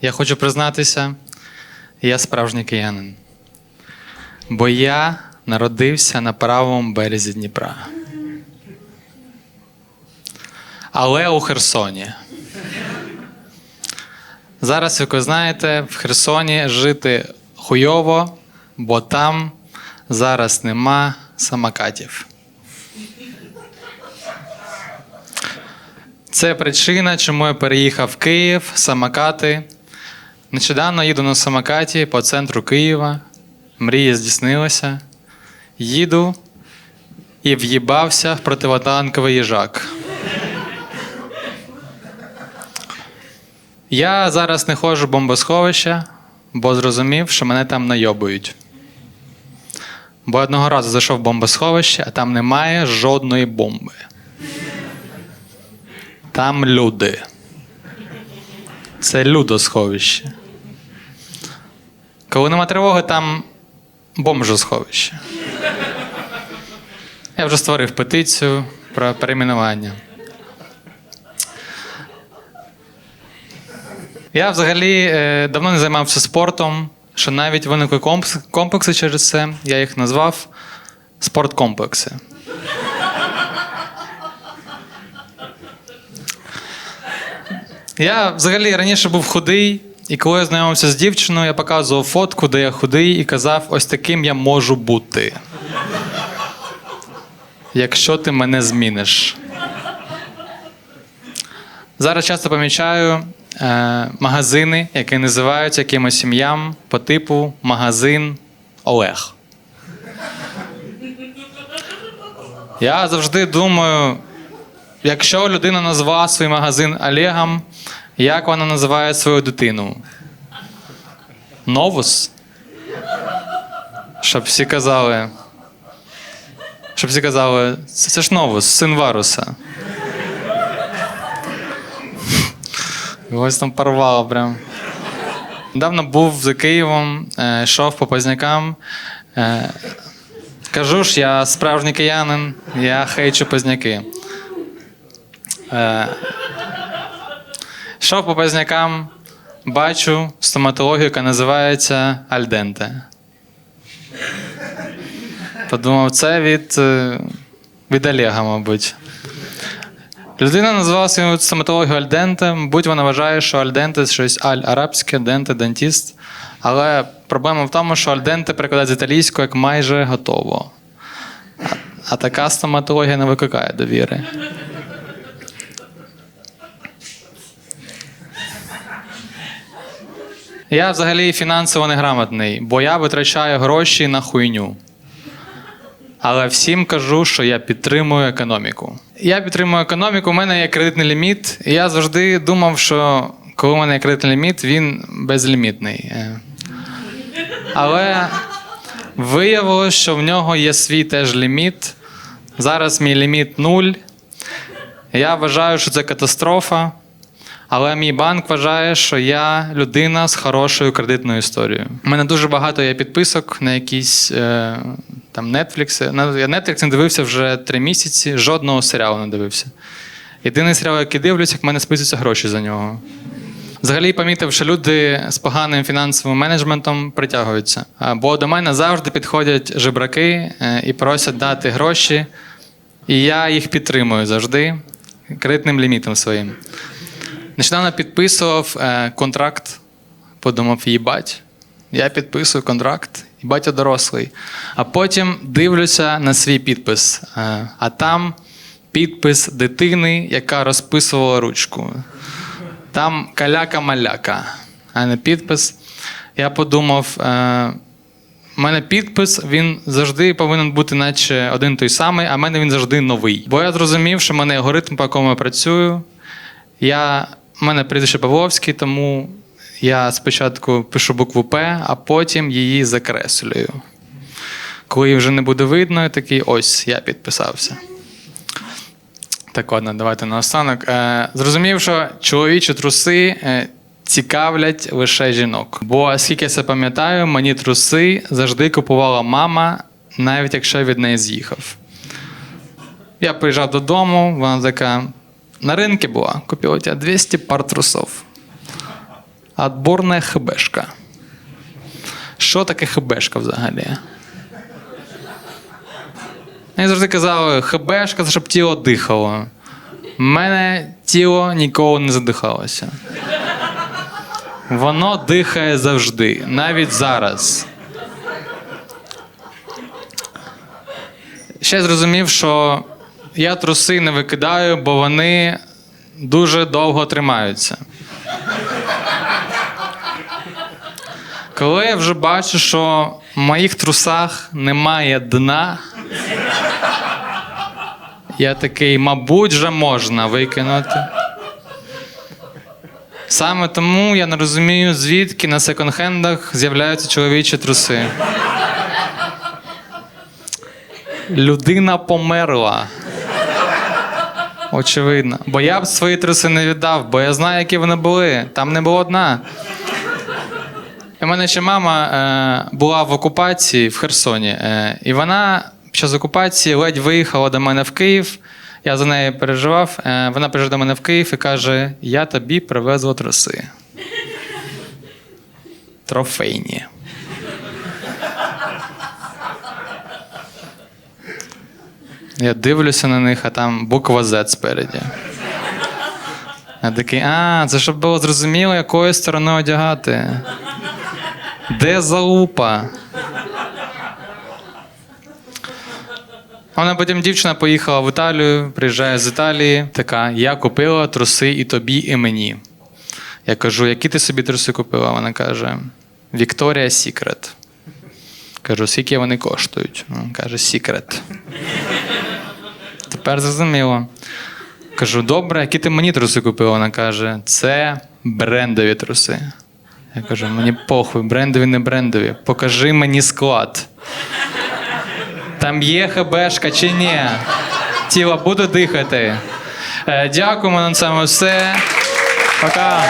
Я хочу признатися, я справжній киянин. Бо я народився на правому березі Дніпра. Але у Херсоні. Зараз, як ви знаєте, в Херсоні жити хуйово, бо там зараз нема самокатів. Це причина, чому я переїхав в Київ, самокати. Нещодавно їду на самокаті по центру Києва. Мрія здійснилася. Їду і в'їбався в противотанковий їжак. Я зараз не ходжу в бомбосховище, бо зрозумів, що мене там найобують. Бо одного разу зайшов в бомбосховище, а там немає жодної бомби. Там люди. Це людосховище. Коли нема тривоги, там бомжосховище. Я вже створив петицію про перейменування. Я взагалі е, давно не займався спортом, що навіть виникли комплекси через це. Я їх назвав спорткомплекси. Я взагалі раніше був худий, і коли я знайомився з дівчиною, я показував фотку, де я худий, і казав, ось таким я можу бути. Якщо ти мене зміниш. Зараз часто помічаю е, магазини, які називаються якимось ім'ям по типу магазин Олег. Я завжди думаю, якщо людина назвала свій магазин Олегом, як вона називає свою дитину? Новус? Щоб всі казали. Щоб всі казали, це, це ж Новус, син Варуса. Ось там порвало прям. Недавно був за Києвом, е, йшов по Познякам. Е, кажу ж, я справжній киянин, я хейчу Позняки. Йшов по Познякам, бачу стоматологію, яка називається Альденте. Подумав, це від, е, від Олега, мабуть. Людина назвала свою стоматологію альденте. Мабуть, вона вважає, що альденте щось аль-арабське, денте, дентіст. Але проблема в тому, що альденте перекладається з італійською як майже готово. А, а така стоматологія не викликає довіри. Я взагалі фінансово неграмотний, бо я витрачаю гроші на хуйню. Але всім кажу, що я підтримую економіку. Я підтримую економіку, у мене є кредитний ліміт. І я завжди думав, що коли у мене є кредитний ліміт, він безлімітний. Е. Але виявилось, що в нього є свій теж ліміт. Зараз мій ліміт нуль. Я вважаю, що це катастрофа. Але мій банк вважає, що я людина з хорошою кредитною історією. У мене дуже багато є підписок на якісь е, там Netflix. Я Netflix не дивився вже три місяці, жодного серіалу не дивився. Єдиний серіал, який дивлюсь, як в мене списуються гроші за нього. Взагалі помітив, що люди з поганим фінансовим менеджментом притягуються. Бо до мене завжди підходять жебраки е, і просять дати гроші, і я їх підтримую завжди кредитним лімітом своїм. Нещодавно підписував е, контракт, подумав, їбать. Я підписую контракт, їбать я дорослий. А потім дивлюся на свій підпис. Е, а там підпис дитини, яка розписувала ручку. Там каляка-маляка, а не підпис. Я подумав, е, у мене підпис, він завжди повинен бути, наче один той самий, а в мене він завжди новий. Бо я зрозумів, що в мене алгоритм, по якому я працюю. Я, в мене прізвище Павловський, тому я спочатку пишу букву П, а потім її закреслюю. Коли її вже не буде видно, я такий ось я підписався. Так, ладно, давайте наостанок. Е, зрозумів, що чоловічі труси е, цікавлять лише жінок. Бо, скільки я це пам'ятаю, мені труси завжди купувала мама, навіть якщо я від неї з'їхав. Я приїжджав додому, вона така: на ринку була, купила у тебе 200 пар трусов. Отборна хбшка. Що таке хбшка взагалі? Я завжди казав, хбшка це щоб тіло дихало. У мене тіло ніколи не задихалося. Воно дихає завжди, навіть зараз. Ще зрозумів, що я труси не викидаю, бо вони дуже довго тримаються. Коли я вже бачу, що в моїх трусах немає дна, я такий, мабуть, вже можна викинути. Саме тому я не розумію, звідки на секонд-хендах з'являються чоловічі труси. Людина померла. Очевидно. Бо я б свої труси не віддав, бо я знаю, які вони були. Там не було дна. І в мене ще мама е, була в окупації в Херсоні, е, і вона під час окупації ледь виїхала до мене в Київ. Я за нею переживав. Е, вона приїжджає до мене в Київ і каже: Я тобі привезла труси. Трофейні. Я дивлюся на них, а там буква Z спереді. Я такий, а, це щоб було зрозуміло, якою стороною одягати. Де залупа? Вона потім дівчина поїхала в Італію, приїжджає з Італії, така: я купила труси і тобі, і мені. Я кажу, які ти собі труси купила? Вона каже: Вікторія Сікрет. Кажу, скільки вони коштують? Вона каже, Сікрет. Тепер зрозуміло. Кажу, добре, які ти мені труси купила? Вона каже, це брендові труси. Я кажу, мені похуй, брендові, не брендові. Покажи мені склад. Там є хбшка чи ні? Тіло буде дихати. Е, дякуємо на цьому все. Пока.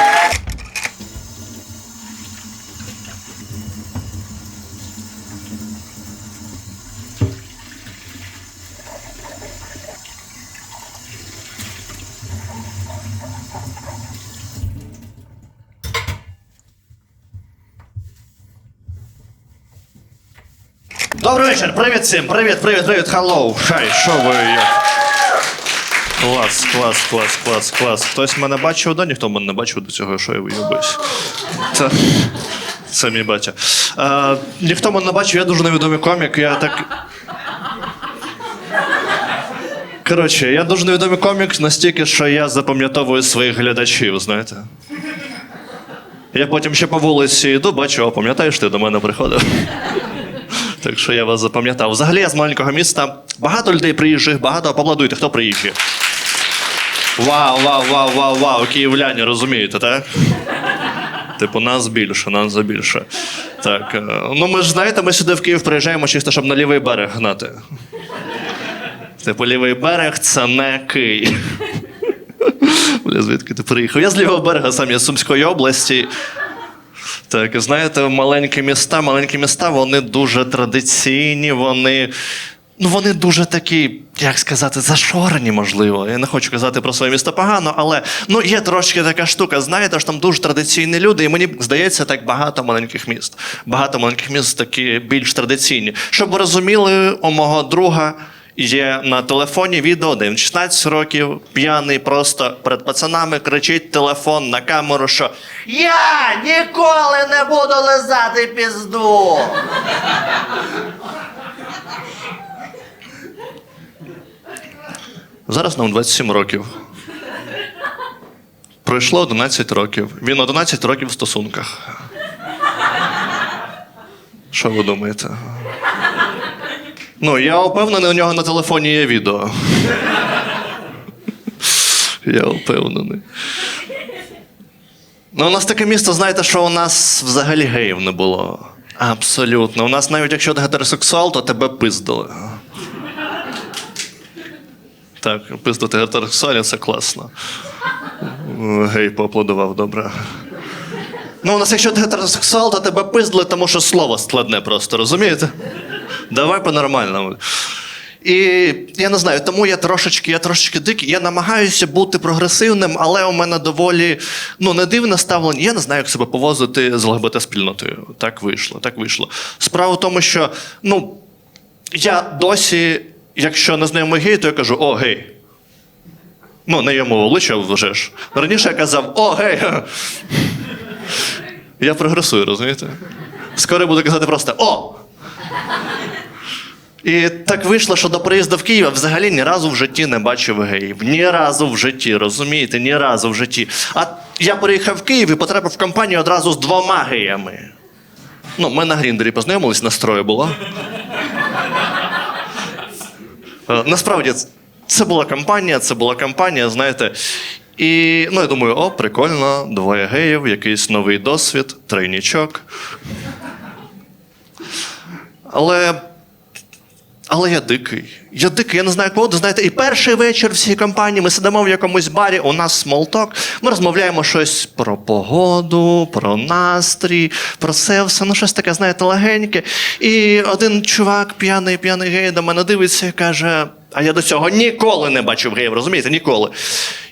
Добрий вечір, привіт всім, привіт, привіт, привіт, хеллоу. Хай, що ви як? Клас, клас, клас, клас, клас. Хтось мене бачив, да? Ніхто мене не бачив до цього, що я вийобуюсь. Це, це мій батя. Е, ніхто мене не бачив, я дуже невідомий комік, я так. Коротше, я дуже невідомий комік настільки, що я запам'ятовую своїх глядачів, знаєте. Я потім ще по вулиці йду, бачу, о, пам'ятаєш, ти до мене приходив. Так що я вас запам'ятав. Взагалі я з маленького міста. Багато людей приїжджих, багато аплодуйте, хто приїжджає. Вау, вау, вау, вау, вау, київляні, розумієте, так? Типу, нас більше, нас забільше. Так. е, Ну, ми ж знаєте, ми сюди в Київ приїжджаємо чисто, щоб на лівий берег гнати. Типу, лівий берег це не Київ. Бля, звідки ти приїхав? Я з лівого берега, сам я з Сумської області. Так, знаєте, маленькі міста, маленькі міста, вони дуже традиційні, вони. Ну, вони дуже такі, як сказати, зашорені, можливо. Я не хочу казати про своє місто погано, але ну є трошки така штука. Знаєте, що там дуже традиційні люди, і мені здається, так багато маленьких міст. Багато маленьких міст такі більш традиційні. Щоб ви розуміли, у мого друга є на телефоні відео, де він 16 років, п'яний, просто перед пацанами кричить телефон на камеру, що Я ніколи не буду лизати пізду. Зараз нам 27 років. Пройшло 11 років. Він 11 років в стосунках. Що ви думаєте? Ну, я впевнений, у нього на телефоні є відео. Я впевнений. Ну, у нас таке місто, знаєте, що у нас взагалі геїв не було. Абсолютно. У нас навіть якщо ти гетеросексуал, то тебе пиздили. Так, пиздити гетеросексуалів це класно. Гей, поаплодував, добре. Ну, у нас, якщо ти гетеросексуал, то тебе пиздили, тому що слово складне просто, розумієте? Давай по-нормальному. І я не знаю, тому я трошечки, я трошечки дикий. Я намагаюся бути прогресивним, але у мене доволі ну, не дивне ставлення. Я не знаю, як себе повозити з ЛГБТ-спільнотою. Так вийшло, так вийшло. Справа в тому, що ну, я досі, якщо не знайомий гей, то я кажу: о, гей. Ну, не йому обличчя вже ж. Раніше я казав, о, гей. Я прогресую, розумієте? Скоро буду казати просто о! І так вийшло, що до приїзду в Київ взагалі ні разу в житті не бачив геїв. Ні разу в житті, розумієте, ні разу в житті. А я приїхав в Київ і потрапив в компанію одразу з двома геями. Ну, ми на Гріндері познайомились, настрою було. Е, Насправді, це була компанія, це була компанія, знаєте. І ну, я думаю, о, прикольно, двоє геїв, якийсь новий досвід, тройнічок. Але. Але я дикий. Я дикий, я не знаю, кого. Знаєте, і перший вечір в цій компанії ми сидимо в якомусь барі, у нас смолток, ми розмовляємо щось про погоду, про настрій, про це все, ну щось таке, знаєте, легеньке. І один чувак, п'яний, п'яний гей, до мене дивиться і каже: а я до цього ніколи не бачив геїв, розумієте? Ніколи.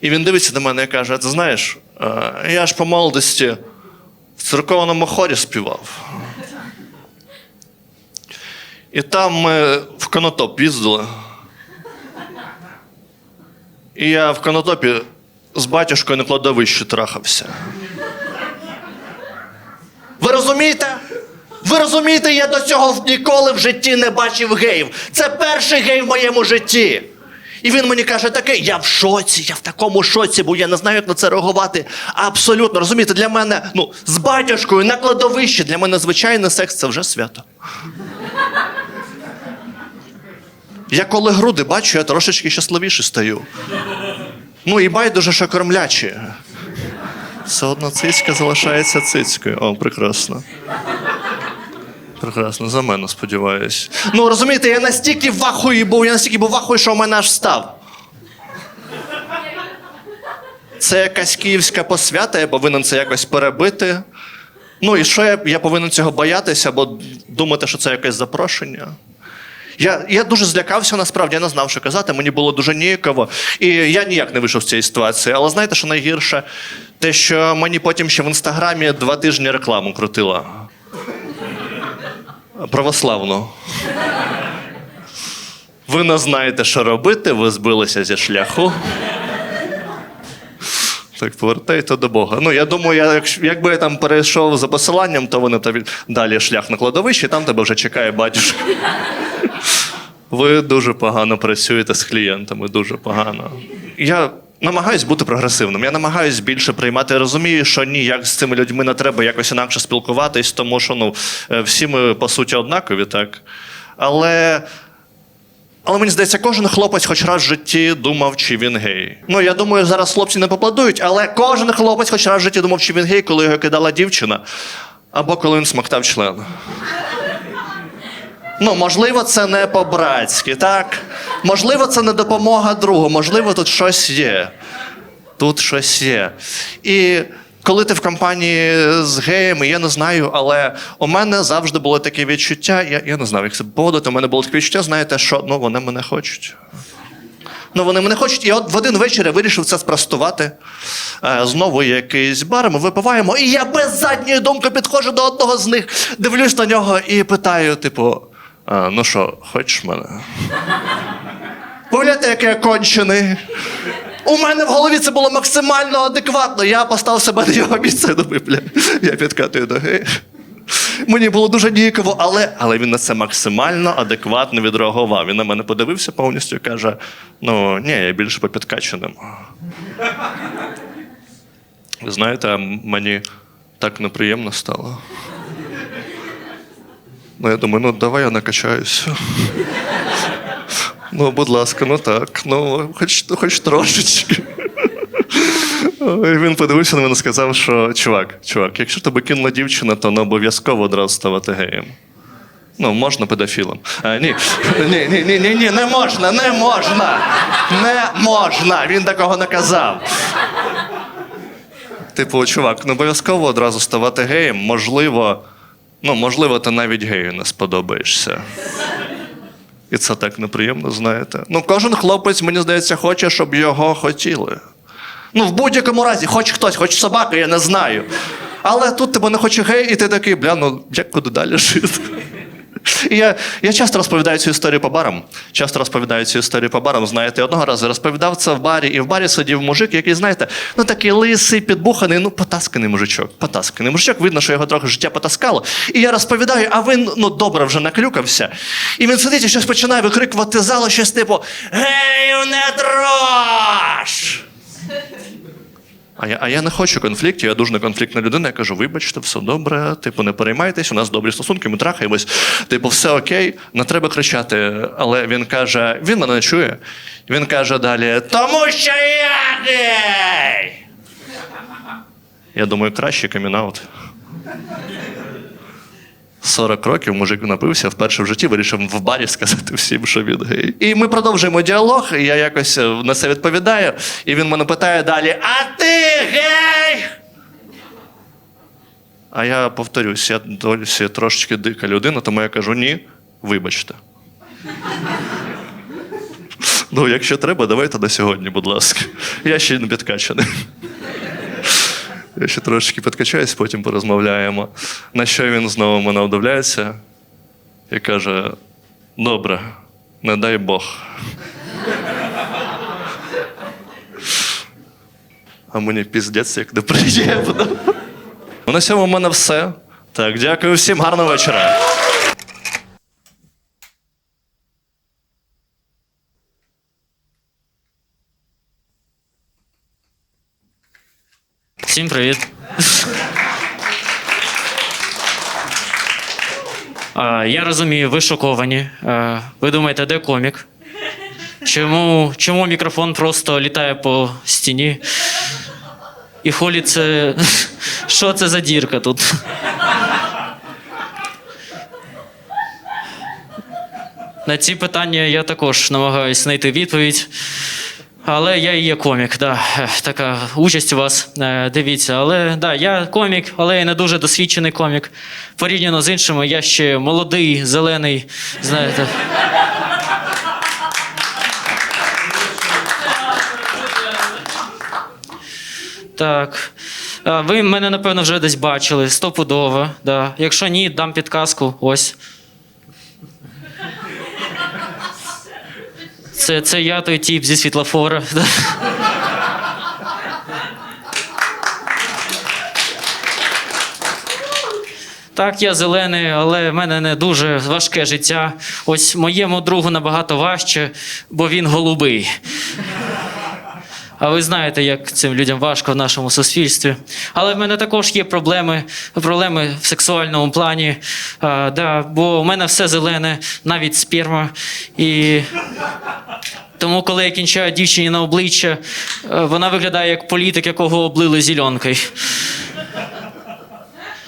І він дивиться до мене і каже: ти знаєш, е, я ж по молодості в церковному хорі співав. І там ми в Конотоп їздили. І я в Конотопі з батюшкою на кладовищі трахався. Ви розумієте? Ви розумієте, я до цього ніколи в житті не бачив геїв. Це перший гей в моєму житті. І він мені каже таке: я в шоці, я в такому шоці, бо я не знаю, як на це реагувати. Абсолютно, розумієте, для мене, ну, з батюшкою на кладовищі, для мене звичайний секс це вже свято. Я коли груди бачу, я трошечки щасливіше стаю. Ну і байдуже, що кормлячі. Все одно цицька залишається цицькою. О, прекрасно. Прекрасно, за мене сподіваюсь. Ну, розумієте, я настільки в ахуї був, я настільки був в ахуї, що у мене аж став. Це якась київська посвята, я повинен це якось перебити. Ну і що я, я повинен цього боятися, або думати, що це якесь запрошення. Я, я дуже злякався насправді, я не знав, що казати. Мені було дуже ніяково. І я ніяк не вийшов з цієї ситуації. Але знаєте, що найгірше? Те, що мені потім ще в інстаграмі два тижні рекламу крутила. Православну. Ви не знаєте, що робити, ви збилися зі шляху. Так, повертайте до Бога. Ну, я думаю, я, якби я там перейшов за посиланням, то вони тобі далі шлях на кладовище, там тебе вже чекає батюшка. Ви дуже погано працюєте з клієнтами, дуже погано. Я намагаюсь бути прогресивним. Я намагаюсь більше приймати. Розумію, що ні, як з цими людьми не треба якось інакше спілкуватись, тому що ну, е, всі ми по суті однакові, так. Але. Але мені здається, кожен хлопець хоч раз в житті думав, чи він гей. Ну, я думаю, зараз хлопці не попладують, але кожен хлопець хоч раз в житті думав, чи він гей, коли його кидала дівчина, або коли він смоктав член. Ну, можливо, це не по-братськи, так? Можливо, це не допомога другу, можливо, тут щось є. Тут щось є. І коли ти в компанії з геями, я не знаю, але у мене завжди було таке відчуття, я, я не знаю, як це поводити, у мене було таке відчуття, знаєте, що ну, вони мене хочуть. Ну, вони мене хочуть. І от в один вечір я вирішив це спростувати. Е, знову якийсь бар, ми випиваємо, і я без задньої думки підходжу до одного з них, дивлюсь на нього і питаю, типу, а, ну що, хочеш мене? Погляньте, який я кончений. У мене в голові це було максимально адекватно. Я поставив себе на його місце думаю, бля, я підкатую гея. Мені було дуже ніяково, але, але він на це максимально адекватно відреагував. Він на мене подивився повністю і каже: ну, ні, я більше по підкаченим. Ви знаєте, мені так неприємно стало. Ну, я думаю, ну давай я накачаюся. Ну, будь ласка, ну так, ну, хоч, хоч трошечки. І він подивився на мене і сказав, що чувак, чувак, якщо тебе кинула дівчина, то не обов'язково одразу ставати геєм. Ну, можна педофілом. А, ні. ні, ні, ні, ні, ні, не можна, не можна. Не можна. Він такого не казав. Типу, чувак, не обов'язково одразу ставати геєм. Можливо, ну, можливо, ти навіть гею не сподобаєшся. І це так неприємно, знаєте. Ну, кожен хлопець, мені здається, хоче, щоб його хотіли. Ну, в будь-якому разі, хоч хтось, хоч собака, я не знаю. Але тут тебе не хоче гей, і ти такий, бля, ну як куди далі жити? І я, я часто розповідаю цю історію по барам. Часто розповідаю цю історію по барам. Знаєте, одного разу розповідав це в барі, і в барі сидів мужик, який, знаєте, ну такий лисий, підбуханий, ну потасканий мужичок. Потасканий мужичок, видно, що його трохи життя потаскало. І я розповідаю, а він ну добре вже наклюкався. І він сидить і щось починає викрикувати залу, щось типу Гей, не дрож! А я, а я не хочу конфліктів, я дуже неконфліктна людина. Я кажу, вибачте, все добре, типу, не переймайтесь, у нас добрі стосунки, ми трахаємось. Типу, все окей, не треба кричати. Але він каже, він мене не чує. Він каже далі: Тому що я гей! Я думаю, краще камінаут. 40 років мужик напився, вперше в житті вирішив в барі сказати всім, що він гей. І ми продовжуємо діалог, і я якось е, на це відповідаю, і він мене питає далі: А ти гей? А я повторюсь, я досі трошечки дика людина, тому я кажу: ні, вибачте. Ну, якщо треба, давайте на сьогодні, будь ласка. Я ще не підкачаний. Я ще трошечки підкачаюсь, потім порозмовляємо. На що він знову мене вдивляється і каже: добре, не дай Бог. А мені піздець, як неприємно. Ну, На цьому в мене все. Так, дякую всім, гарного вечора. Всім привіт. Я розумію, ви шоковані. Ви думаєте, де комік? Чому, чому мікрофон просто літає по стіні? І холі це. Що це за дірка тут? На ці питання я також намагаюся знайти відповідь. Але я і є комік, да. Така участь у вас. е, Дивіться, але да, я комік, але я не дуже досвідчений комік. Порівняно з іншими, я ще молодий, зелений, знаєте. Так. Ви мене, напевно, вже десь бачили, стопудово. Да. Якщо ні, дам підказку. Ось. Це, це я той тіп зі світлофора. Так, я зелений, але в мене не дуже важке життя. Ось моєму другу набагато важче, бо він голубий. А ви знаєте, як цим людям важко в нашому суспільстві. Але в мене також є проблеми, проблеми в сексуальному плані. А, да, бо у мене все зелене, навіть сперма. І тому, коли я кінчаю дівчині на обличчя, е, вона виглядає як політик, якого облили зеленкою.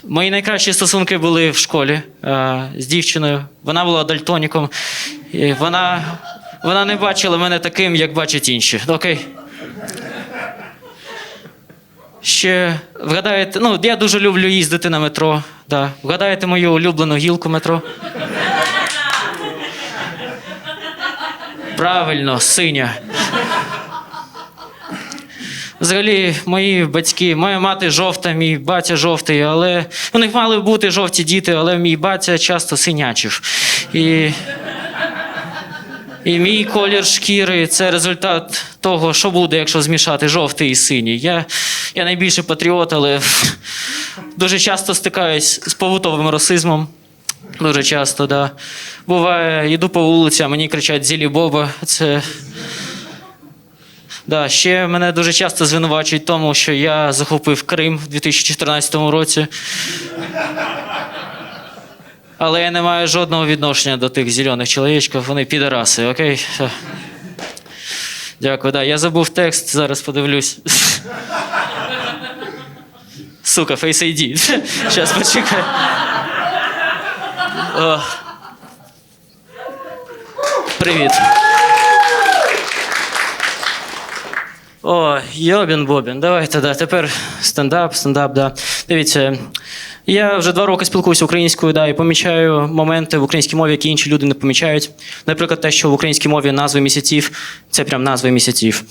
Мої найкращі стосунки були в школі е, з дівчиною. Вона була дальтоніком. І вона, вона не бачила мене таким, як бачать інші. Окей. Ще вгадаєте, ну, я дуже люблю їздити на метро. Да. Вгадаєте мою улюблену гілку метро? Правильно, синя. Взагалі, мої батьки, моя мати жовта, мій батя жовтий, але у них мали бути жовті діти, але мій батя часто синячив. І, і мій колір шкіри це результат того, що буде, якщо змішати жовтий і синій. Я, я найбільший патріот, але дуже часто стикаюсь з побутовим расизмом. Дуже часто, да. Буває, йду по вулиці, а мені кричать Зілі Боба. Це. Да, ще мене дуже часто звинувачують тому, що я захопив Крим в 2014 році. Але я не маю жодного відношення до тих зелених чоловічків, вони підараси, окей? Дякую, да. Я забув текст, зараз подивлюсь. Сука, Face ID. Зараз почекай. Привіт. О, Йобін Бобін, давайте, да. Тепер стендап, стендап, да. Дивіться, Я вже два роки спілкуюся українською, да, і помічаю моменти в українській мові, які інші люди не помічають. Наприклад, те, що в українській мові назви місяців це прям назви місяців.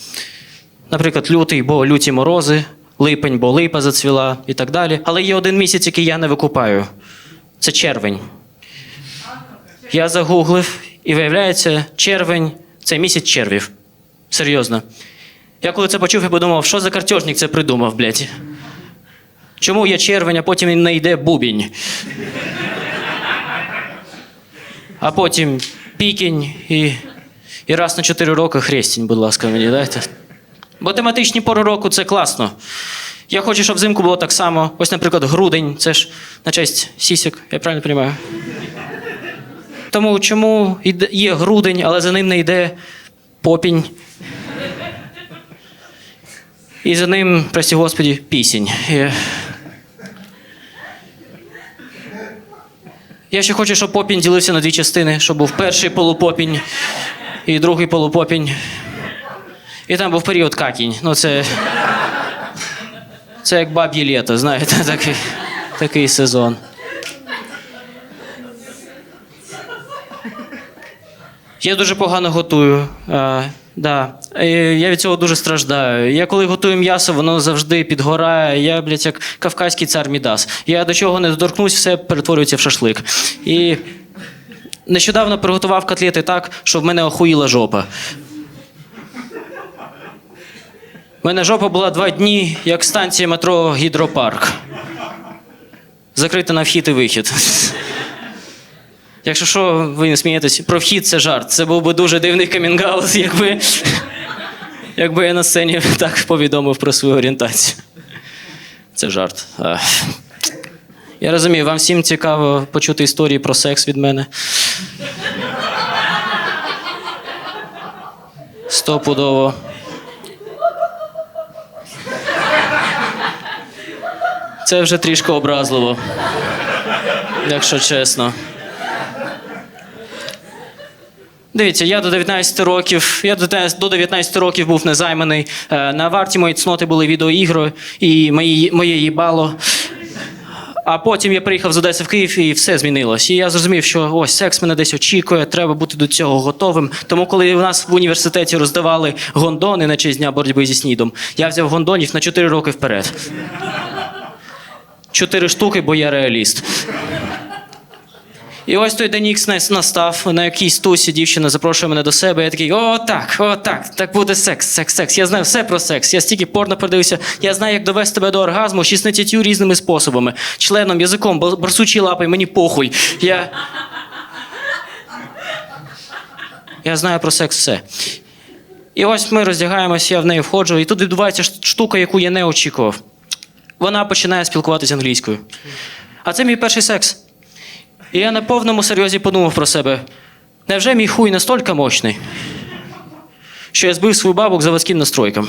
Наприклад, лютий, бо люті морози, липень, бо липа зацвіла і так далі. Але є один місяць, який я не викупаю. Це червень. Я загуглив, і виявляється, червень це місяць червів. Серйозно. Я коли це почув, я подумав, що за картежник це придумав, блядь. Чому є червень, а потім не йде бубінь? А потім пікінь і, і раз на 4 роки хрестінь, будь ласка, мені дайте. Бо тематичні пори року це класно. Я хочу, щоб взимку було так само. Ось, наприклад, грудень це ж на честь сісік, я правильно розумію? Тому чому є грудень, але за ним не йде попінь? І за ним, прості Господі, пісінь. Я ще хочу, щоб попінь ділився на дві частини, щоб був перший полупопінь і другий полупопінь. І там був період какінь. Ну, це. Це як баб'є літо, знаєте, такий, такий сезон. Я дуже погано готую. Да. Я від цього дуже страждаю. Я коли готую м'ясо, воно завжди підгорає. Я, блядь, як кавказький цар Мідас. Я до чого не доторкнусь, все перетворюється в шашлик. І нещодавно приготував котлети так, що в мене охуїла жопа. У мене жопа була два дні, як станція метро Гідропарк. Закрита на вхід і вихід. Якщо що, ви не смієтесь, про вхід це жарт. Це був би дуже дивний камінгаут, якби, якби я на сцені так повідомив про свою орієнтацію. Це жарт. Я розумію, вам всім цікаво почути історії про секс від мене. Стопудово. Це вже трішки образливо, якщо чесно. Дивіться, я до 19 років, я до 19 до 19 років був незайманий. Е, На варті моєї цноти були відеоігри і мої, моє їбало. А потім я приїхав з Одеси в Київ і все змінилось. І я зрозумів, що ось секс мене десь очікує, треба бути до цього готовим. Тому, коли в нас в університеті роздавали гондони на честь дня боротьби зі снідом, я взяв гондонів на 4 роки вперед. Чотири штуки, бо я реаліст. І ось той день ікс настав, на якійсь тусі дівчина запрошує мене до себе. Я такий, о, так, о, так, так буде секс, секс, секс. Я знаю все про секс. Я стільки порно подивився. Я знаю, як довести тебе до оргазму 16 різними способами: членом, язиком, бо- борсучій лапою, мені похуй. Я. Я знаю про секс все. І ось ми роздягаємося, я в неї входжу, і тут відбувається штука, яку я не очікував. Вона починає спілкуватися англійською. А це мій перший секс. І я на повному серйозі подумав про себе. Невже мій хуй настільки мощний, що я збив свою бабу к заводським настройкам?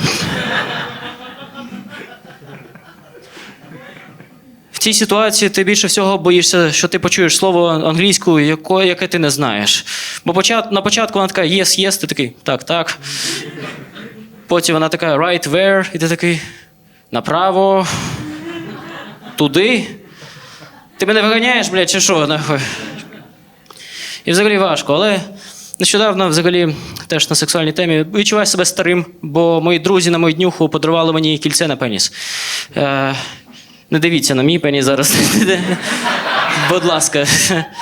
В цій ситуації ти більше всього боїшся, що ти почуєш слово англійською, яко- яке ти не знаєш. Бо почат, на початку вона така yes, yes, ти такий так, так. Потім вона така right where, і ти такий направо, туди. Ти мене виганяєш, блядь, чи що? нахуй? І взагалі важко, але нещодавно, взагалі, теж на сексуальній темі відчуваю себе старим, бо мої друзі на мою днюху подарували мені кільце на пеніс. Е, не дивіться на мій пеніс зараз. Будь ласка,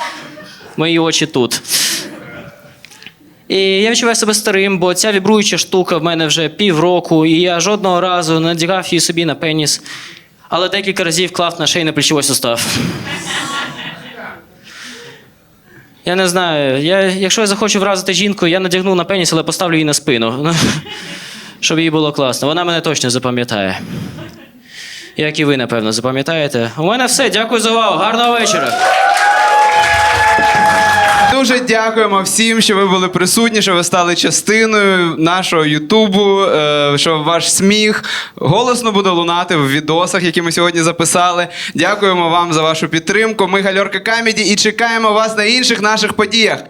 мої очі тут. І я відчуваю себе старим, бо ця вібруюча штука в мене вже півроку, і я жодного разу не надягав її собі на пеніс, але декілька разів клав на шийний плечовий сустав. Я не знаю. Я, якщо я захочу вразити жінку, я надягну на пеніс, але поставлю її на спину. Ну, Щоб їй було класно. Вона мене точно запам'ятає. Як і ви, напевно, запам'ятаєте. У мене все. Дякую за увагу. Гарного вечора. Дуже дякуємо всім, що ви були присутні, що ви стали частиною нашого Ютубу, е, що ваш сміх голосно буде лунати в відосах, які ми сьогодні записали. Дякуємо вам за вашу підтримку. Ми Гальорка Камеді і чекаємо вас на інших наших подіях.